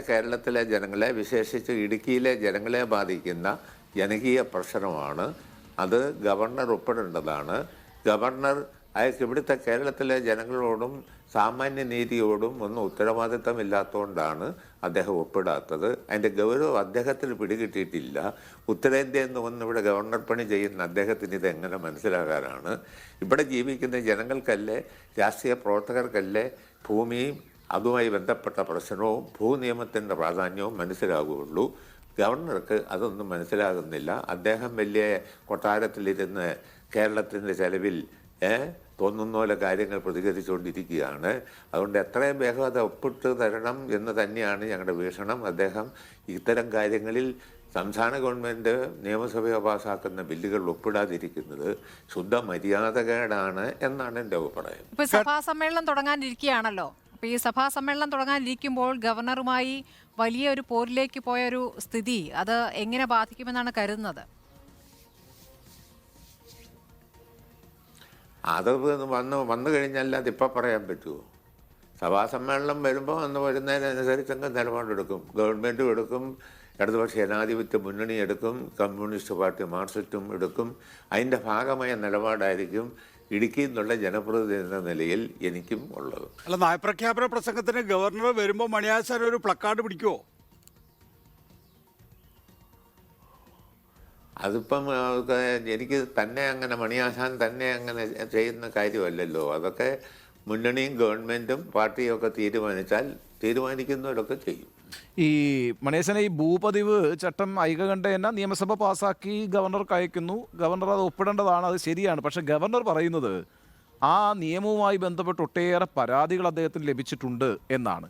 കേരളത്തിലെ ജനങ്ങളെ വിശേഷിച്ച് ഇടുക്കിയിലെ ജനങ്ങളെ ബാധിക്കുന്ന ജനകീയ പ്രശ്നമാണ്. അത് ഗവർണർ ഒപ്പിടേണ്ടതാണ് ഗവർണർ അയാൾക്ക് ഇവിടുത്തെ കേരളത്തിലെ ജനങ്ങളോടും സാമാന്യ നീതിയോടും ഒന്നും ഉത്തരവാദിത്തമില്ലാത്തതുകൊണ്ടാണ് അദ്ദേഹം ഒപ്പിടാത്തത് അതിന്റെ ഗൗരവം അദ്ദേഹത്തിന് പിടികിട്ടിയിട്ടില്ല. ഉത്തരേന്ത്യയിൽ എന്ന് വന്ന് ഇവിടെ ഗവർണർ പണി ചെയ്യുന്ന അദ്ദേഹത്തിന് ഇത് എങ്ങനെ മനസ്സിലാകാനാണ്? ഇവിടെ ജീവിക്കുന്ന ജനങ്ങൾക്കല്ലേ രാഷ്ട്രീയ പ്രവർത്തകർക്കല്ലേ ഭൂമിയും അതുമായി ബന്ധപ്പെട്ട പ്രശ്നവും ഭൂനിയമത്തിന്റെ പ്രാധാന്യവും മനസ്സിലാകുകയുള്ളൂ ഗവർണർക്ക് അതൊന്നും മനസ്സിലാകുന്നില്ല. അദ്ദേഹം വലിയ കൊട്ടാരത്തിലിരുന്ന് കേരളത്തിന്റെ ചെലവിൽ തോന്നുന്ന പോലെ കാര്യങ്ങൾ പ്രതികരിച്ചുകൊണ്ടിരിക്കുകയാണ്. അതുകൊണ്ട് എത്രയും വേഗം അത് ഒപ്പിട്ട് തരണം എന്ന് തന്നെയാണ് ഞങ്ങളുടെ വീക്ഷണം. അദ്ദേഹം ഇത്തരം കാര്യങ്ങളിൽ സംസ്ഥാന ഗവൺമെന്റ് നിയമസഭയെ പാസാക്കുന്ന ബില്ലുകൾ ഒപ്പിടാതിരിക്കുന്നത് ശുദ്ധ മര്യാദകേടാണ് എന്നാണ് എന്റെ അഭിപ്രായം. സഭാ സമ്മേളനം തുടങ്ങാനിരിക്കുകയാണല്ലോ. അപ്പൊ ഈ സഭാ സമ്മേളനം തുടങ്ങാനിരിക്കുമ്പോൾ ഗവർണറുമായി വലിയ ഒരു പോരിലേക്ക് പോയ ഒരു സ്ഥിതി അത് എങ്ങനെ ബാധിക്കുമെന്നാണ് കരുതുന്നത്? അത് വന്ന് വന്നു കഴിഞ്ഞാൽ ഇപ്പം പറയാൻ പറ്റുമോ സഭാ സമ്മേളനം വരുമ്പോൾ അന്ന് വരുന്നതിനനുസരിച്ച് അങ്ങ് നിലപാടെടുക്കും. ഗവൺമെന്റും എടുക്കും ഇടതുപക്ഷ ജനാധിപത്യ മുന്നണി എടുക്കും കമ്മ്യൂണിസ്റ്റ് പാർട്ടി മാർക്സിസ്റ്റും എടുക്കും. അതിന്റെ ഭാഗമായ നിലപാടായിരിക്കും ഇടുക്കിയിൽ നിന്നുള്ള ജനപ്രതിനിധി എന്ന നിലയിൽ എനിക്കും ഉള്ളത്. അല്ല നയപ്രഖ്യാപന പ്രസംഗത്തിന് ഗവർണർ വരുമ്പോൾ മണിയാശാൻ ഒരു പ്ലക്കാർഡ് പിടിക്കുമോ അതിപ്പം എനിക്ക് തന്നെ അങ്ങനെ മണിയാശാൻ തന്നെ അങ്ങനെ ചെയ്യുന്ന കാര്യമല്ലല്ലോ. അതൊക്കെ മുന്നണിയും ഗവൺമെന്റും പാർട്ടിയും ഒക്കെ തീരുമാനിച്ചാൽ തീരുമാനിക്കുന്നവരൊക്കെ ചെയ്യും. ഈ മണേശനെ ഈ ഭൂപതിവ് ചട്ടം ഐകകണ്ഠേന നിയമസഭ പാസാക്കി ഗവർണർക്ക് അയക്കുന്നു ഗവർണർ അത് ഒപ്പിടേണ്ടതാണ് അത് ശരിയാണ്. പക്ഷെ ഗവർണർ പറയുന്നത് ആ നിയമവുമായി ബന്ധപ്പെട്ട് ഒട്ടേറെ പരാതികൾ അദ്ദേഹത്തിന് ലഭിച്ചിട്ടുണ്ട് എന്നാണ്.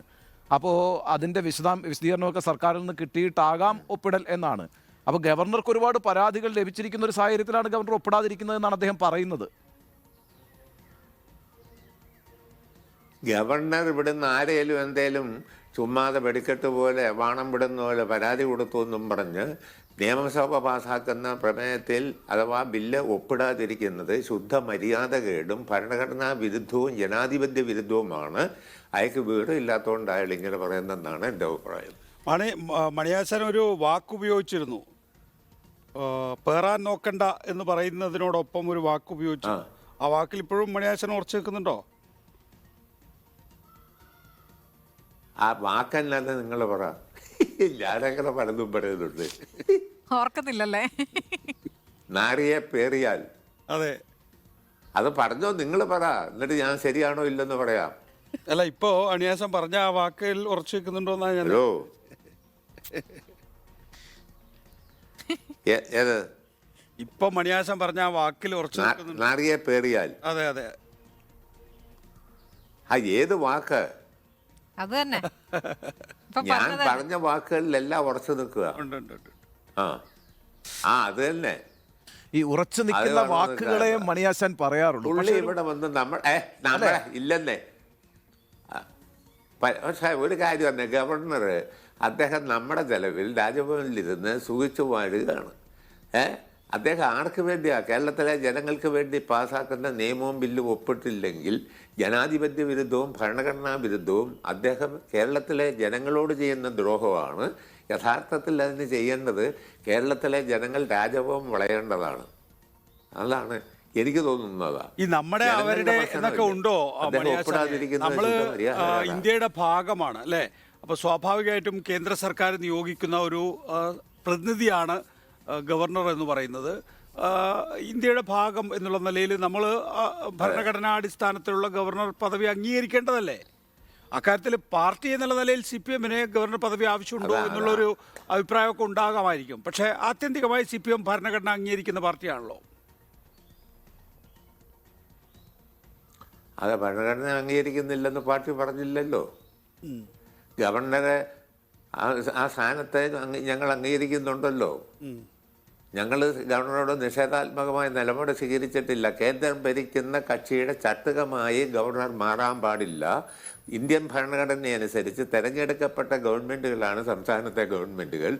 അപ്പോൾ അതിന്റെ വിശദാം വിശദീകരണമൊക്കെ സർക്കാരിൽ നിന്ന് കിട്ടിയിട്ടാകാം ഒപ്പിടൽ എന്നാണ്. അപ്പോൾ ഗവർണർക്ക് ഒരുപാട് പരാതികൾ ലഭിച്ചിരിക്കുന്ന ഒരു സാഹചര്യത്തിലാണ് ഗവർണർ ഒപ്പിടാതിരിക്കുന്നത് എന്നാണ് അദ്ദേഹം പറയുന്നത്. ഗവർണർ ഇവിടുന്ന് ആരേലും എന്തേലും ചുമ്മാതെ വെടിക്കെട്ട് പോലെ വാണം വിടുന്ന പോലെ പരാതി കൊടുത്തു എന്നും പറഞ്ഞ് നിയമസഭ പാസാക്കുന്ന പ്രമേയത്തിൽ അഥവാ ബില്ല് ഒപ്പിടാതിരിക്കുന്നത് ശുദ്ധ മര്യാദകേടും ഭരണഘടനാ വിരുദ്ധവും ജനാധിപത്യ വിരുദ്ധവുമാണ്. അയാൾക്ക് വീട് ഇല്ലാത്തതുകൊണ്ട് അയാൾ ഇങ്ങനെ പറയുന്നതെന്നാണ് എന്റെ അഭിപ്രായം. മണി മണിയാശൻ ഒരു വാക്കുപയോഗിച്ചിരുന്നു. പേറാൻ നോക്കണ്ട എന്ന് പറയുന്നതിനോടൊപ്പം ഒരു വാക്കുപയോഗിച്ചു. ആ. ആ വാക്കിൽ ഇപ്പോഴും മണിയാശൻ ഉറച്ചു നിൽക്കുന്നുണ്ടോ? ആ വാക്കല്ലാതെ നിങ്ങൾ പറ. ഞാനങ്ങനെ പലതും പറയുന്നുണ്ട്. ഓർക്കുന്നില്ലല്ലേ നാരിയെ പേറിയാൽ. അതെ. അത് പറഞ്ഞോ നിങ്ങൾ പറ. എന്നിട്ട് ഞാൻ ശരിയാണോ ഇല്ലെന്ന് പറയാം. അല്ല ഇപ്പോ അണിയാസം പറഞ്ഞ ആ വാക്കിൽ ഉറച്ചു വെക്കുന്നുണ്ടോ എന്നാ ഞാൻ ഹലോ. ഏ- ഏത്? ഇപ്പൊ മണിയാസം പറഞ്ഞ ആ വാക്കിൽ ഉറച്ചു നാ- നിൽക്കുന്നുണ്ട്. നാറിയെ പേറിയാൽ. അതെ അതെ. ആ ഏത് വാക്ക്? അത് തന്നെ. ഞാൻ പറഞ്ഞ വാക്കുകളിലെല്ലാം ഉറച്ചു നിൽക്കുക. ആ. ആ അത് തന്നെ. ഈ ഉറച്ചു നിൽക്കുന്ന വാക്കുകളെ മണിയാശാൻ പറയാറുള്ളൂ. പുള്ളി ഇവിടെ വന്ന് നമ്മൾ ഏ നമ്മളെ ഇല്ലെന്നേ. പക്ഷേ ഒരു കാര്യം തന്നെ ഗവർണർ അദ്ദേഹം നമ്മുടെ ചെലവിൽ രാജഭവനിലിരുന്ന് സുഖിച്ചു വാഴുകയാണ് ഏ? അദ്ദേഹം ആർക്ക് വേണ്ടിയാ? കേരളത്തിലെ ജനങ്ങൾക്ക് വേണ്ടി പാസ്സാക്കുന്ന നിയമവും ബില്ലും ഒപ്പിട്ടില്ലെങ്കിൽ ജനാധിപത്യ വിരുദ്ധവും ഭരണഘടനാ വിരുദ്ധവും അദ്ദേഹം കേരളത്തിലെ ജനങ്ങളോട് ചെയ്യുന്ന ദ്രോഹമാണ്. യഥാർത്ഥത്തിൽ അതിന് ചെയ്യേണ്ടത് കേരളത്തിലെ ജനങ്ങൾ രാജഭവം വളയേണ്ടതാണ്. അതാണ് എനിക്ക് തോന്നുന്നതാ. ഈ നമ്മുടെ അവരുടെ എന്നൊക്കെ ഉണ്ടോ നമ്മൾ. ഇന്ത്യയുടെ ഭാഗമാണ് അല്ലേ? അപ്പൊ സ്വാഭാവികമായിട്ടും കേന്ദ്ര സർക്കാർ നിയോഗിക്കുന്ന ഒരു പ്രതിനിധിയാണ് ഗവർണർ എന്ന് പറയുന്നത്. ഇന്ത്യയുടെ ഭാഗം എന്നുള്ള നിലയിൽ നമ്മൾ ഭരണഘടനാടിസ്ഥാനത്തിലുള്ള ഗവർണർ പദവി അംഗീകരിക്കേണ്ടതല്ലേ? അക്കാര്യത്തിൽ പാർട്ടി എന്നുള്ള നിലയിൽ സി പി എമ്മിന് ഗവർണർ പദവി ആവശ്യമുണ്ടോ എന്നുള്ളൊരു അഭിപ്രായമൊക്കെ ഉണ്ടാകാമായിരിക്കും. പക്ഷേ ആത്യന്തികമായി സി പി എം ഭരണഘടന അംഗീകരിക്കുന്ന പാർട്ടിയാണല്ലോ. അത് ഭരണഘടന അംഗീകരിക്കുന്നില്ലെന്ന് പാർട്ടി പറഞ്ഞില്ലല്ലോ. ഗവർണറെ ആ സ്ഥാനത്തെ ഞങ്ങൾ അംഗീകരിക്കുന്നുണ്ടല്ലോ. ഞങ്ങൾ ഗവർണറോട് നിഷേധാത്മകമായ നിലപാട് സ്വീകരിച്ചിട്ടില്ല. കേന്ദ്രം ഭരിക്കുന്ന കക്ഷിയുടെ ചട്ടുകമായി ഗവർണർ മാറാൻ പാടില്ല. ഇന്ത്യൻ ഭരണഘടനയനുസരിച്ച് തിരഞ്ഞെടുക്കപ്പെട്ട ഗവൺമെന്റുകളാണ് സംസ്ഥാനത്തെ ഗവൺമെന്റുകൾ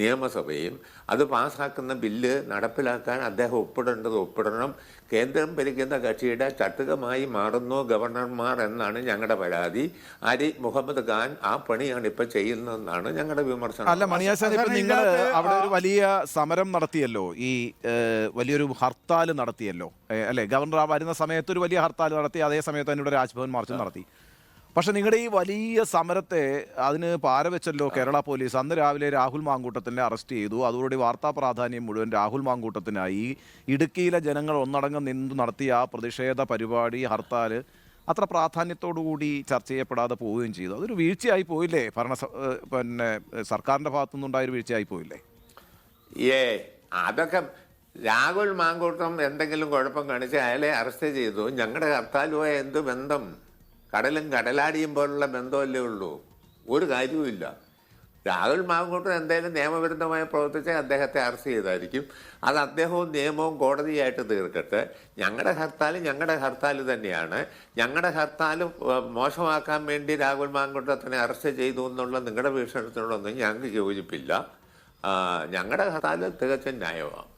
നിയമസഭയും. അത് പാസ്സാക്കുന്ന ബില്ല് നടപ്പിലാക്കാൻ അദ്ദേഹം ഒപ്പിടേണ്ടത് ഒപ്പിടണം. കേന്ദ്രം ഭരിക്കുന്ന കക്ഷിയുടെ ചട്ടുകമായി മാറുന്നു ഗവർണർമാർ എന്നാണ് ഞങ്ങളുടെ പരാതി. അരി മുഹമ്മദ് ഖാൻ ആ പണിയാണ് ഇപ്പം ചെയ്യുന്നതെന്നാണ് ഞങ്ങളുടെ വിമർശനം. അല്ല മണിയാശാൻ ഇപ്പൊ നിങ്ങൾ അവിടെ ഒരു വലിയ സമരം നടത്തിയല്ലോ? ഈ വലിയൊരു ഹർത്താൽ നടത്തിയല്ലോ? അല്ലെ അല്ലേ? ഗവർണർ വരുന്ന സമയത്ത് ഒരു വലിയ ഹർത്താൽ നടത്തി അതേ സമയത്ത് തന്നെ ഇവിടെ രാജ്ഭവൻ മാർച്ചും നടത്തി. പക്ഷെ നിങ്ങളുടെ ഈ വലിയ സമരത്തെ അതിന് പാരവെച്ചല്ലോ കേരള പോലീസ്. അന്ന് രാവിലെ രാഹുൽ മാങ്കൂട്ടത്തിനെ അറസ്റ്റ് ചെയ്തു. അതോടെ വാർത്താ പ്രാധാന്യം മുഴുവൻ രാഹുൽ മാങ്കൂട്ടത്തിനായി. ഇടുക്കിയിലെ ജനങ്ങൾ ഒന്നടങ്കം നിന്ന് നടത്തിയ ആ പ്രതിഷേധ പരിപാടി ഹർത്താൽ അത്ര പ്രാധാന്യത്തോടുകൂടി ചർച്ച ചെയ്യപ്പെടാതെ പോവുകയും ചെയ്തു. അതൊരു വീഴ്ചയായി പോയില്ലേ? ഭരണ പിന്നെ സർക്കാരിന്റെ ഭാഗത്തു നിന്നുണ്ടായ ഒരു വീഴ്ചയായി പോയില്ലേ? ഏ അതൊക്കെ രാഹുൽ മാങ്കൂട്ടം എന്തെങ്കിലും കുഴപ്പം കാണിച്ച് അയാളെ അറസ്റ്റ് ചെയ്തു. ഞങ്ങളുടെ ഹർത്താലുമായി എന്ത് ബന്ധം കടലും കടലാടിയും പോലുള്ള ബന്ധമല്ലേ ഉള്ളൂ. ഒരു കാര്യവുമില്ല രാഹുൽ മാങ്കൂട്ടൻ എന്തെങ്കിലും നിയമവിരുദ്ധമായി പ്രവർത്തിച്ചാൽ അദ്ദേഹത്തെ അറസ്റ്റ് ചെയ്തായിരിക്കും. അത് അദ്ദേഹവും നിയമവും കോടതിയായിട്ട് തീർക്കട്ടെ. ഞങ്ങളുടെ ഹർത്താൽ ഞങ്ങളുടെ ഹർത്താൽ തന്നെയാണ്. ഞങ്ങളുടെ ഹർത്താൽ മോശമാക്കാൻ വേണ്ടി രാഹുൽ മാങ്കൂട്ടത്തിനെ അറസ്റ്റ് ചെയ്തു എന്നുള്ള നിങ്ങളുടെ വീക്ഷണത്തിനോടൊന്നും ഞങ്ങൾക്ക് യോജിപ്പില്ല. ഞങ്ങളുടെ ഹർത്താൽ തികച്ചും ന്യായമാണ്.